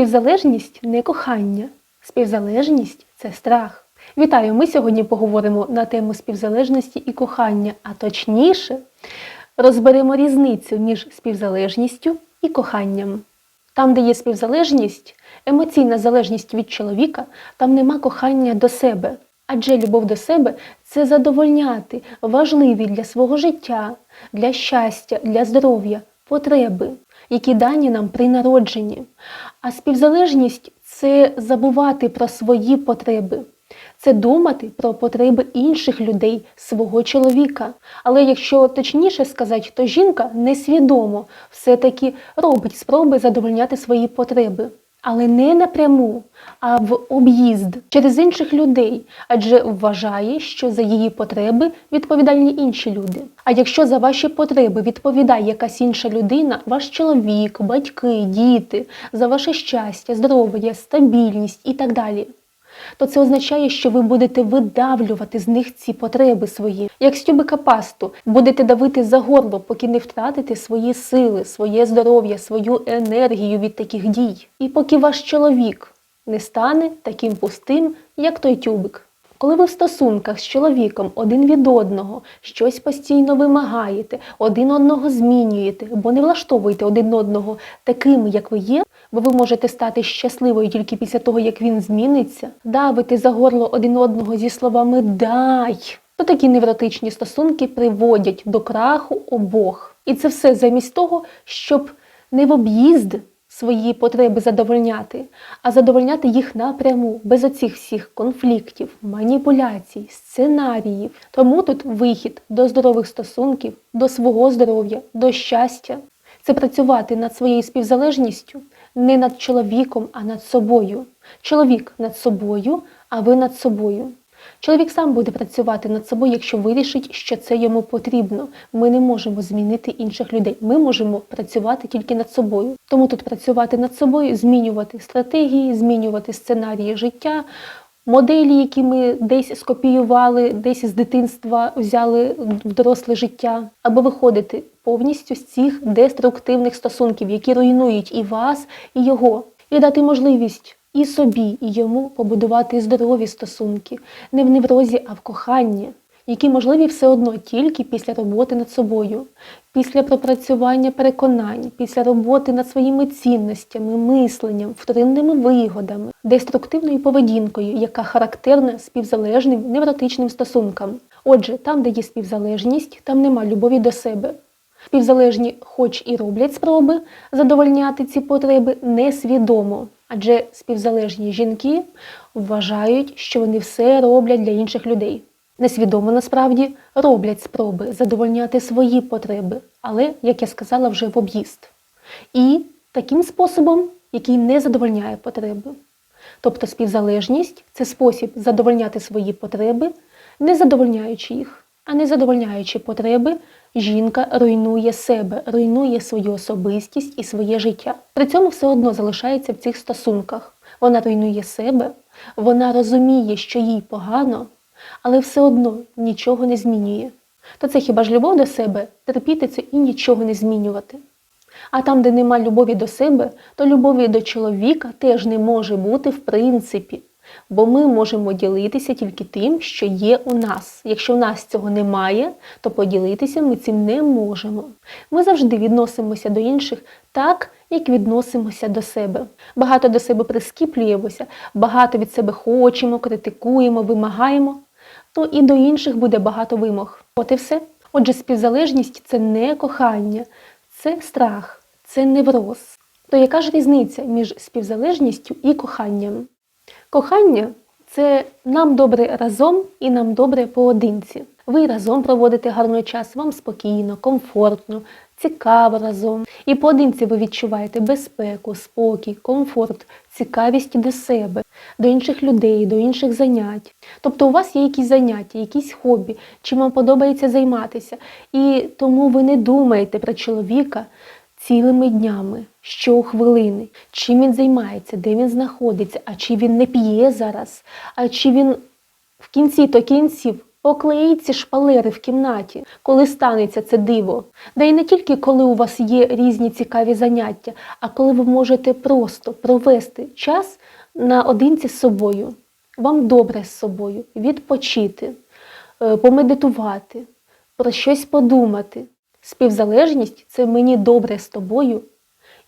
Співзалежність не кохання, співзалежність це страх. Вітаю! Ми сьогодні поговоримо на тему співзалежності і кохання, а точніше, розберемо різницю між співзалежністю і коханням. Там, де є співзалежність, емоційна залежність від чоловіка, там нема кохання до себе. Адже любов до себе це задовольняти важливі для свого життя, для щастя, для здоров'я потреби, які дані нам при народженні. А співзалежність це забувати про свої потреби. Це думати про потреби інших людей, свого чоловіка. Але якщо точніше сказати, то жінка несвідомо все-таки робить спроби задовольняти свої потреби. Але не напряму, а в об'їзд через інших людей, адже вважає, що за її потреби відповідальні інші люди. А якщо за ваші потреби відповідає якась інша людина, ваш чоловік, батьки, діти, за ваше щастя, здоров'я, стабільність і так далі, то це означає, що ви будете видавлювати з них ці потреби свої, як з тюбика пасту, будете давити за горло, поки не втратите свої сили, своє здоров'я, свою енергію від таких дій. І поки ваш чоловік не стане таким пустим, як той тюбик. Коли ви в стосунках з чоловіком один від одного щось постійно вимагаєте, один одного змінюєте, бо не влаштовуєте один одного такими, як ви є, бо ви можете стати щасливою тільки після того, як він зміниться, давити за горло один одного зі словами Дай. То такі невротичні стосунки приводять до краху обох. І це все замість того, щоб не в об'їзд свої потреби задовольняти, а задовольняти їх напряму, без оцих всіх конфліктів, маніпуляцій, сценаріїв. Тому тут вихід до здорових стосунків, до свого здоров'я, до щастя. Це працювати над своєю співзалежністю не над чоловіком, а над собою. Чоловік над собою, а ви над собою. Чоловік сам буде працювати над собою, якщо вирішить, що це йому потрібно. Ми не можемо змінити інших людей. Ми можемо працювати тільки над собою. Тому тут працювати над собою, змінювати стратегії, змінювати сценарії життя, моделі, які ми десь скопіювали, десь з дитинства взяли в доросле життя, або виходити повністю з цих деструктивних стосунків, які руйнують і вас, і його, і дати можливість і собі, і йому побудувати здорові стосунки, не в неврозі, а в коханні, які можливі все одно тільки після роботи над собою, після пропрацювання переконань, після роботи над своїми цінностями, мисленням, вторинними вигодами, деструктивною поведінкою, яка характерна співзалежним невротичним стосункам. Отже, там, де є співзалежність, там нема любові до себе. Співзалежні, хоч і роблять спроби задовольняти ці потреби несвідомо. Адже співзалежні жінки вважають, що вони все роблять для інших людей. Несвідомо насправді роблять спроби задовольняти свої потреби, але, як я сказала, вже в об'їзд. І таким способом, який не задовольняє потреби. Тобто співзалежність це спосіб задовольняти свої потреби, не задовольняючи їх, а не задовольняючи потреби, жінка руйнує себе, руйнує свою особистість і своє життя. При цьому все одно залишається в цих стосунках. Вона руйнує себе, вона розуміє, що їй погано, але все одно нічого не змінює. То це хіба ж любов до себе, терпіти це і нічого не змінювати. А там, де нема любові до себе, то любові до чоловіка теж не може бути в принципі. Бо ми можемо ділитися тільки тим, що є у нас. Якщо в нас цього немає, то поділитися ми цим не можемо. Ми завжди відносимося до інших так, як відносимося до себе. Багато до себе прискіплюємося, багато від себе хочемо, критикуємо, вимагаємо, то і до інших буде багато вимог. От і все. Отже, співзалежність це не кохання, це страх, це невроз. То яка ж різниця між співзалежністю і коханням? Кохання це нам добре разом і нам добре поодинці. Ви разом проводите гарний час, вам спокійно, комфортно, цікаво разом. І поодинці ви відчуваєте безпеку, спокій, комфорт, цікавість до себе, до інших людей, до інших занять. Тобто у вас є якісь заняття, якісь хобі, чим вам подобається займатися. І тому ви не думаєте про чоловіка цілими днями, щохвилини, чим він займається, де він знаходиться, а чи він не п'є зараз, а чи він в кінці то кінців Поклеїть ці шпалери в кімнаті, коли станеться це диво. Да й не тільки коли у вас є різні цікаві заняття, а коли ви можете просто провести час наодинці з собою. Вам добре з собою, відпочити, е, помедитувати, про щось подумати. Співзалежність це мені добре з тобою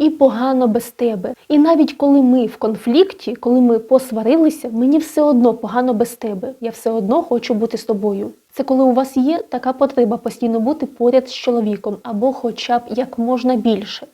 і погано без тебе. І навіть коли ми в конфлікті, коли ми посварилися, мені все одно погано без тебе. Я все одно хочу бути з тобою. Це коли у вас є така потреба постійно бути поряд з чоловіком або хоча б як можна більше.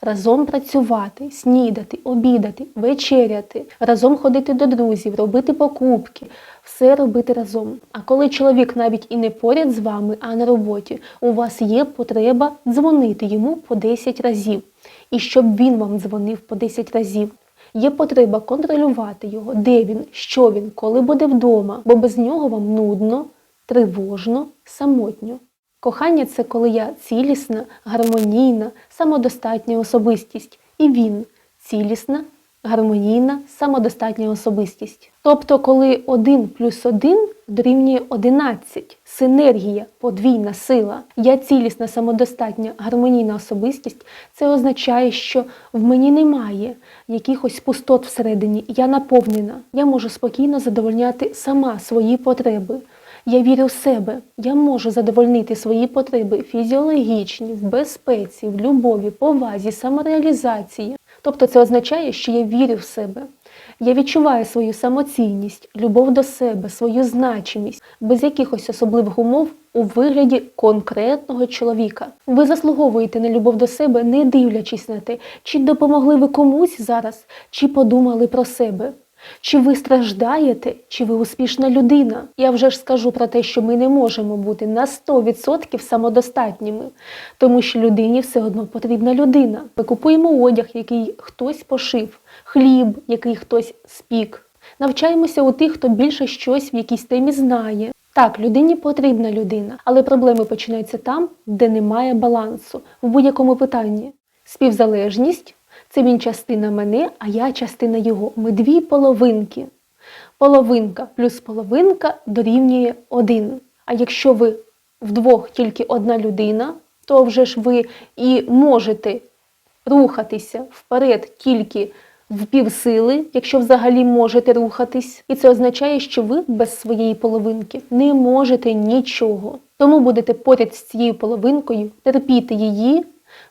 Разом працювати, снідати, обідати, вечеряти, разом ходити до друзів, робити покупки, все робити разом. А коли чоловік навіть і не поряд з вами, а на роботі, у вас є потреба дзвонити йому по 10 разів. І щоб він вам дзвонив по 10 разів. Є потреба контролювати його, де він, що він, коли буде вдома, бо без нього вам нудно, тривожно, самотньо. Кохання це коли я цілісна, гармонійна, самодостатня особистість, і він цілісна, гармонійна, самодостатня особистість. Тобто, коли 1 плюс 1 дорівнює 11, синергія, подвійна сила, я цілісна, самодостатня, гармонійна особистість, це означає, що в мені немає якихось пустот всередині, я наповнена, я можу спокійно задовольняти сама свої потреби. Я вірю в себе, я можу задовольнити свої потреби фізіологічні, в безпеці, в любові, повазі, самореалізації. Тобто це означає, що я вірю в себе. Я відчуваю свою самоцінність, любов до себе, свою значимість без якихось особливих умов у вигляді конкретного чоловіка. Ви заслуговуєте на любов до себе, не дивлячись на те, чи допомогли ви комусь зараз, чи подумали про себе. Чи ви страждаєте, чи ви успішна людина? Я вже ж скажу про те, що ми не можемо бути на 100% самодостатніми, тому що людині все одно потрібна людина. Ми купуємо одяг, який хтось пошив, хліб, який хтось спік. Навчаємося у тих, хто більше щось в якійсь темі знає. Так, людині потрібна людина, але проблеми починаються там, де немає балансу в будь-якому питанні. Співзалежність це він частина мене, а я частина його. Ми дві половинки. Половинка плюс половинка дорівнює один. А якщо ви вдвох тільки одна людина, то вже ж ви і можете рухатися вперед тільки в півсили, якщо взагалі можете рухатись. І це означає, що ви без своєї половинки не можете нічого. Тому будете поряд з цією половинкою терпіти її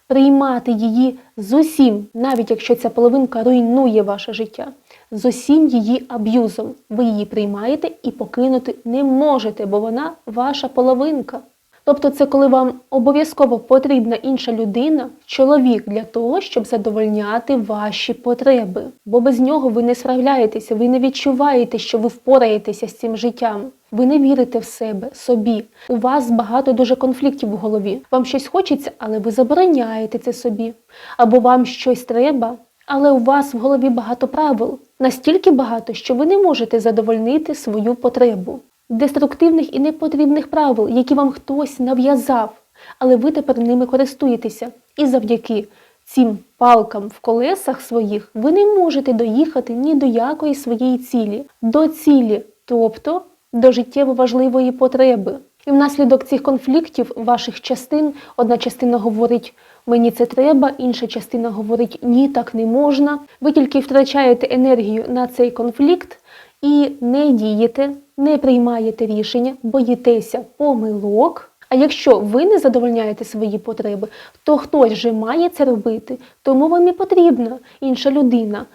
приймати її з усім, навіть якщо ця половинка руйнує ваше життя, з усім її аб'юзом. Ви її приймаєте і покинути не можете, бо вона ваша половинка. Тобто це коли вам обов'язково потрібна інша людина, чоловік для того, щоб задовольняти ваші потреби. Бо без нього ви не справляєтеся, ви не відчуваєте, що ви впораєтеся з цим життям. Ви не вірите в себе, собі. У вас багато дуже конфліктів в голові. Вам щось хочеться, але ви забороняєте це собі. Або вам щось треба, але у вас в голові багато правил. Настільки багато, що ви не можете задовольнити свою потребу деструктивних і непотрібних правил, які вам хтось нав'язав, але ви тепер ними користуєтеся. І завдяки цим палкам в колесах своїх ви не можете доїхати ні до якої своєї цілі, до цілі, тобто до життєво важливої потреби. І внаслідок цих конфліктів ваших частин одна частина говорить мені це треба, інша частина говорить ні, так не можна. Ви тільки втрачаєте енергію на цей конфлікт і не дієте, не приймаєте рішення, боїтеся помилок. А якщо ви не задовольняєте свої потреби, то хтось же має це робити, тому вам і потрібна інша людина,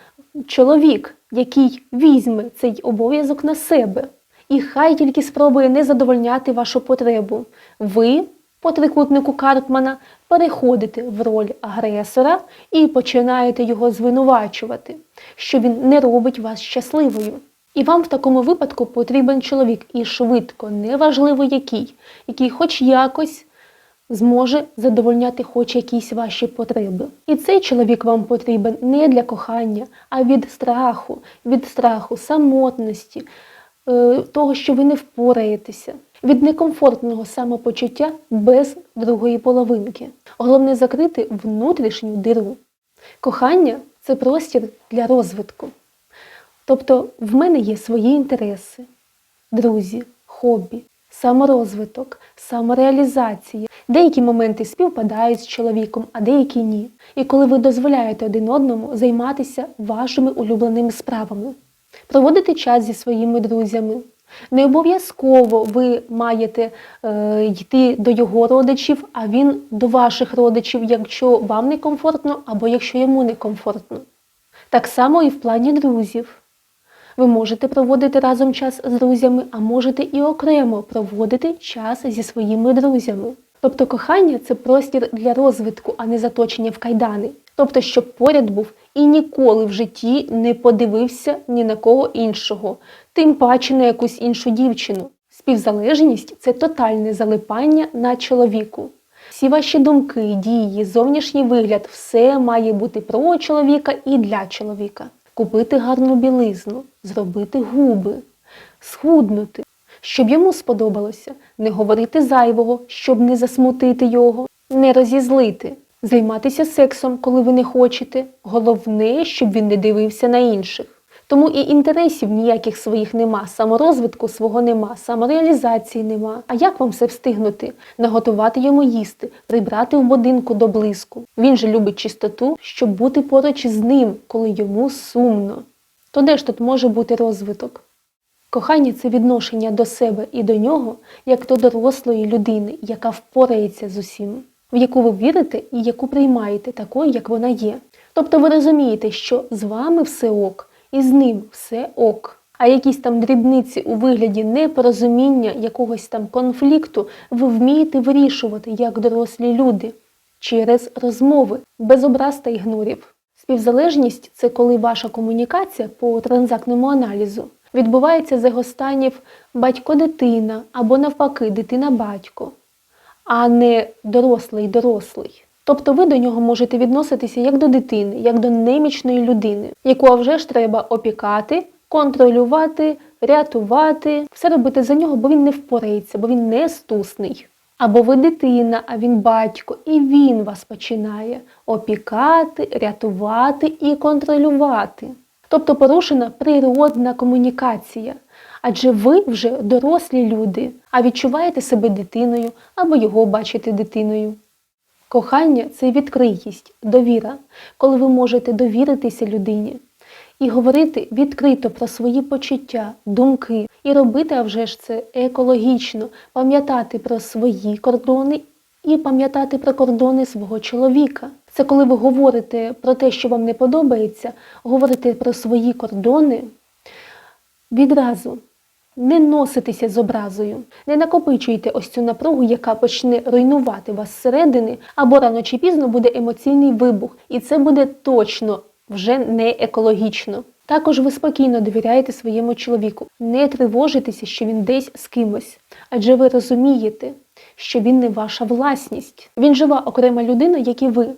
чоловік, який візьме цей обов'язок на себе. І хай тільки спробує не задовольняти вашу потребу. Ви, по трикутнику Карпмана, переходите в роль агресора і починаєте його звинувачувати, що він не робить вас щасливою. І вам в такому випадку потрібен чоловік і швидко, неважливо який, який хоч якось зможе задовольняти хоч якісь ваші потреби. І цей чоловік вам потрібен не для кохання, а від страху, від страху, самотності, того, що ви не впораєтеся, від некомфортного самопочуття без другої половинки. Головне закрити внутрішню диру. Кохання це простір для розвитку. Тобто в мене є свої інтереси, друзі, хобі, саморозвиток, самореалізація. Деякі моменти співпадають з чоловіком, а деякі ні. І коли ви дозволяєте один одному займатися вашими улюбленими справами, проводити час зі своїми друзями. Не обов'язково ви маєте е, йти до його родичів, а він до ваших родичів, якщо вам не комфортно або якщо йому не комфортно. Так само і в плані друзів. Ви можете проводити разом час з друзями, а можете і окремо проводити час зі своїми друзями. Тобто кохання це простір для розвитку, а не заточення в кайдани. Тобто, щоб поряд був і ніколи в житті не подивився ні на кого іншого, тим паче на якусь іншу дівчину. Співзалежність це тотальне залипання на чоловіку. Всі ваші думки, дії, зовнішній вигляд все має бути про чоловіка і для чоловіка. Купити гарну білизну, зробити губи, схуднути, щоб йому сподобалося, не говорити зайвого, щоб не засмутити його, не розізлити, займатися сексом, коли ви не хочете. Головне, щоб він не дивився на інших. Тому і інтересів ніяких своїх нема, саморозвитку свого нема, самореалізації нема. А як вам все встигнути? Наготувати йому їсти, прибрати в будинку до блиску. Він же любить чистоту, щоб бути поруч із ним, коли йому сумно. То де ж тут може бути розвиток? Кохання це відношення до себе і до нього, як до дорослої людини, яка впорається з усім, в яку ви вірите і яку приймаєте такою, як вона є. Тобто ви розумієте, що з вами все ок, і з ним все ок. А якісь там дрібниці у вигляді непорозуміння, якогось там конфлікту ви вмієте вирішувати як дорослі люди через розмови, без образ та ігнорів. Співзалежність це коли ваша комунікація по транзактному аналізу відбувається з егостанів батько-дитина або навпаки дитина-батько, а не дорослий-дорослий. Тобто ви до нього можете відноситися як до дитини, як до немічної людини, яку вже ж треба опікати, контролювати, рятувати, все робити за нього, бо він не впорається, бо він не стусний. Або ви дитина, а він батько, і він вас починає опікати, рятувати і контролювати. Тобто порушена природна комунікація. Адже ви вже дорослі люди, а відчуваєте себе дитиною або його бачите дитиною. Кохання це відкритість, довіра, коли ви можете довіритися людині і говорити відкрито про свої почуття, думки, і робити, а вже ж це екологічно, пам'ятати про свої кордони і пам'ятати про кордони свого чоловіка. Це коли ви говорите про те, що вам не подобається, говорите про свої кордони відразу. Не носитеся з образою, не накопичуйте ось цю напругу, яка почне руйнувати вас зсередини, або рано чи пізно буде емоційний вибух, і це буде точно вже не екологічно. Також ви спокійно довіряєте своєму чоловіку, не тривожитеся, що він десь з кимось, адже ви розумієте, що він не ваша власність. Він жива окрема людина, як і ви.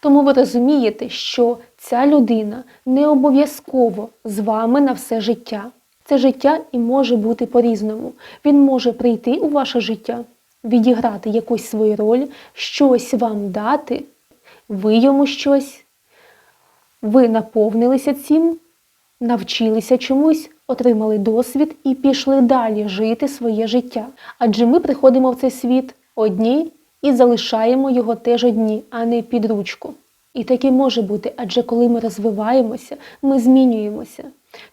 Тому ви розумієте, що ця людина не обов'язково з вами на все життя. Це життя і може бути по-різному. Він може прийти у ваше життя, відіграти якусь свою роль, щось вам дати, ви йому щось, ви наповнилися цим, навчилися чомусь, отримали досвід і пішли далі жити своє життя. Адже ми приходимо в цей світ одні і залишаємо його теж одні, а не під ручку. І таке може бути, адже коли ми розвиваємося, ми змінюємося.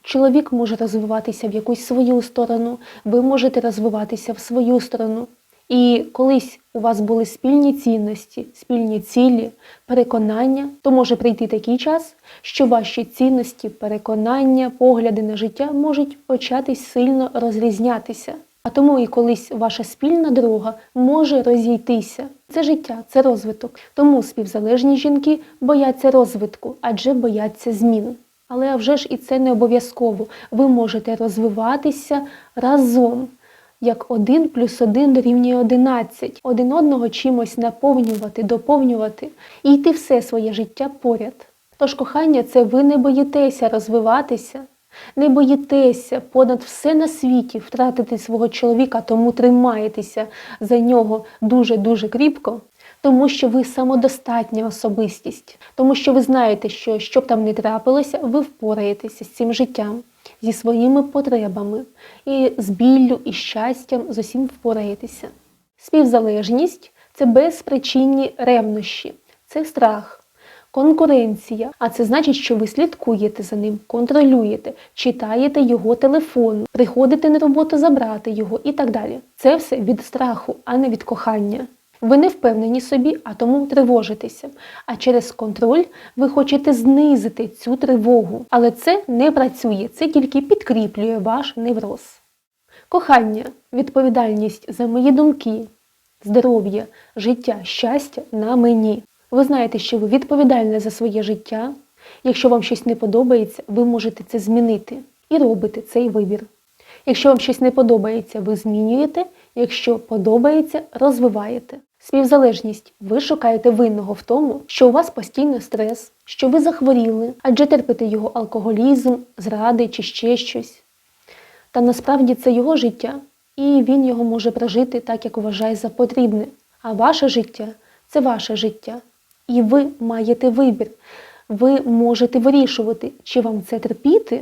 Чоловік може розвиватися в якусь свою сторону, ви можете розвиватися в свою сторону. І колись у вас були спільні цінності, спільні цілі, переконання, то може прийти такий час, що ваші цінності, переконання, погляди на життя можуть початись сильно розрізнятися. А тому і колись ваша спільна дорога може розійтися. Це життя, це розвиток. Тому співзалежні жінки бояться розвитку, адже бояться змін. Але вже ж і це не обов'язково. Ви можете розвиватися разом, як один плюс один дорівнює 11. Один одного чимось наповнювати, доповнювати і йти все своє життя поряд. Тож кохання це ви не боїтеся розвиватися, не боїтеся понад все на світі втратити свого чоловіка, тому тримаєтеся за нього дуже-дуже кріпко. Тому що ви самодостатня особистість, тому що ви знаєте, що що б там не трапилося, ви впораєтеся з цим життям, зі своїми потребами, і з біллю, і щастям з усім впораєтеся. Співзалежність це безпричинні ревнощі, це страх. Конкуренція, а це значить, що ви слідкуєте за ним, контролюєте, читаєте його телефон, приходите на роботу забрати його і так далі. Це все від страху, а не від кохання. Ви не впевнені собі, а тому тривожитеся. А через контроль ви хочете знизити цю тривогу. Але це не працює, це тільки підкріплює ваш невроз. Кохання, відповідальність за мої думки, здоров'я, життя, щастя на мені. Ви знаєте, що ви відповідальні за своє життя. Якщо вам щось не подобається, ви можете це змінити і робите цей вибір. Якщо вам щось не подобається, ви змінюєте, якщо подобається, розвиваєте. Співзалежність. Ви шукаєте винного в тому, що у вас постійно стрес, що ви захворіли, адже терпите його алкоголізм, зради чи ще щось. Та насправді це його життя, і він його може прожити так, як вважає за потрібне. А ваше життя це ваше життя. І ви маєте вибір. Ви можете вирішувати, чи вам це терпіти,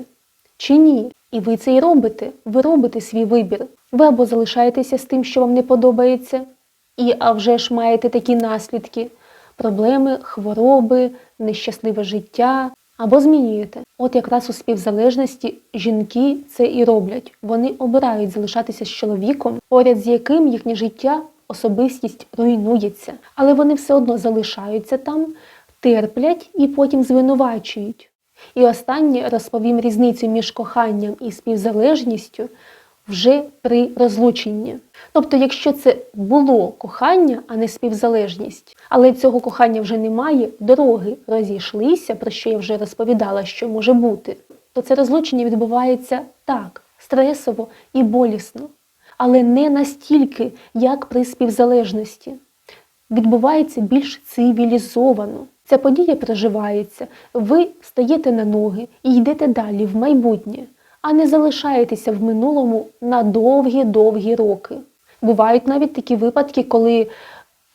чи ні. І ви це й робите. Ви робите свій вибір. Ви або залишаєтеся з тим, що вам не подобається, і а вже ж маєте такі наслідки: проблеми, хвороби, нещасливе життя, або змінюєте. От якраз у співзалежності жінки це і роблять. Вони обирають залишатися з чоловіком, поряд з яким їхнє життя, особистість руйнується. Але вони все одно залишаються там, терплять і потім звинувачують. І останнє розповім різницю між коханням і співзалежністю вже при розлученні. Тобто, якщо це було кохання, а не співзалежність, але цього кохання вже немає, дороги розійшлися, про що я вже розповідала, що може бути, то це розлучення відбувається так, стресово і болісно, але не настільки, як при співзалежності. Відбувається більш цивілізовано. Ця подія проживається, ви стаєте на ноги і йдете далі в майбутнє, а не залишаєтеся в минулому на довгі-довгі роки. Бувають навіть такі випадки, коли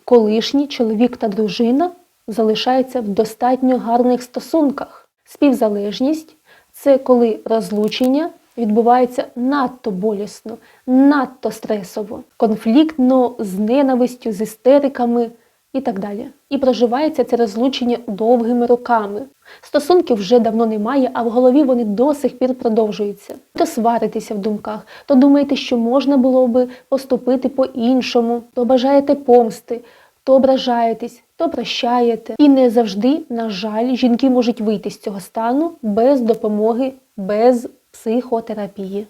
колишній чоловік та дружина залишаються в достатньо гарних стосунках. Співзалежність це коли розлучення відбувається надто болісно, надто стресово, конфліктно з ненавистю, з істериками і так далі. І проживається це розлучення довгими роками. Стосунків вже давно немає, а в голові вони до сих пір продовжуються. То сваритеся в думках, то думаєте, що можна було би поступити по-іншому, то бажаєте помсти, то ображаєтесь, то прощаєте. І не завжди, на жаль, жінки можуть вийти з цього стану без допомоги, без психотерапії.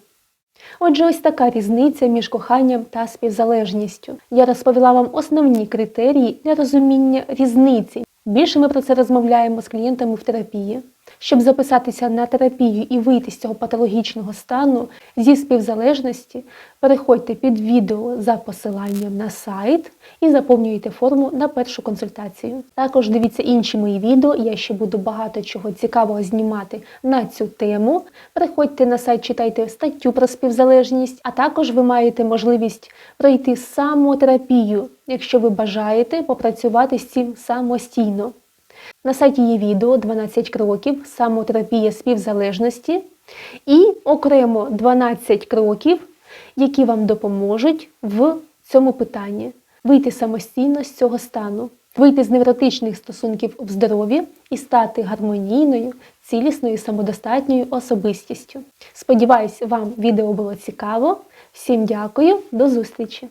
Отже, ось така різниця між коханням та співзалежністю. Я розповіла вам основні критерії для розуміння різниці. Більше ми про це розмовляємо з клієнтами в терапії. Щоб записатися на терапію і вийти з цього патологічного стану зі співзалежності, переходьте під відео за посиланням на сайт і заповнюйте форму на першу консультацію. Також дивіться інші мої відео, я ще буду багато чого цікавого знімати на цю тему. Переходьте на сайт, читайте статтю про співзалежність, а також ви маєте можливість пройти самотерапію, якщо ви бажаєте попрацювати з цим самостійно. На сайті є відео 12 кроків самотерапія співзалежності і окремо 12 кроків, які вам допоможуть в цьому питанні вийти самостійно з цього стану, вийти з невротичних стосунків в здоров'ї і стати гармонійною, цілісною, самодостатньою особистістю. Сподіваюсь, вам відео було цікаво. Всім дякую, до зустрічі!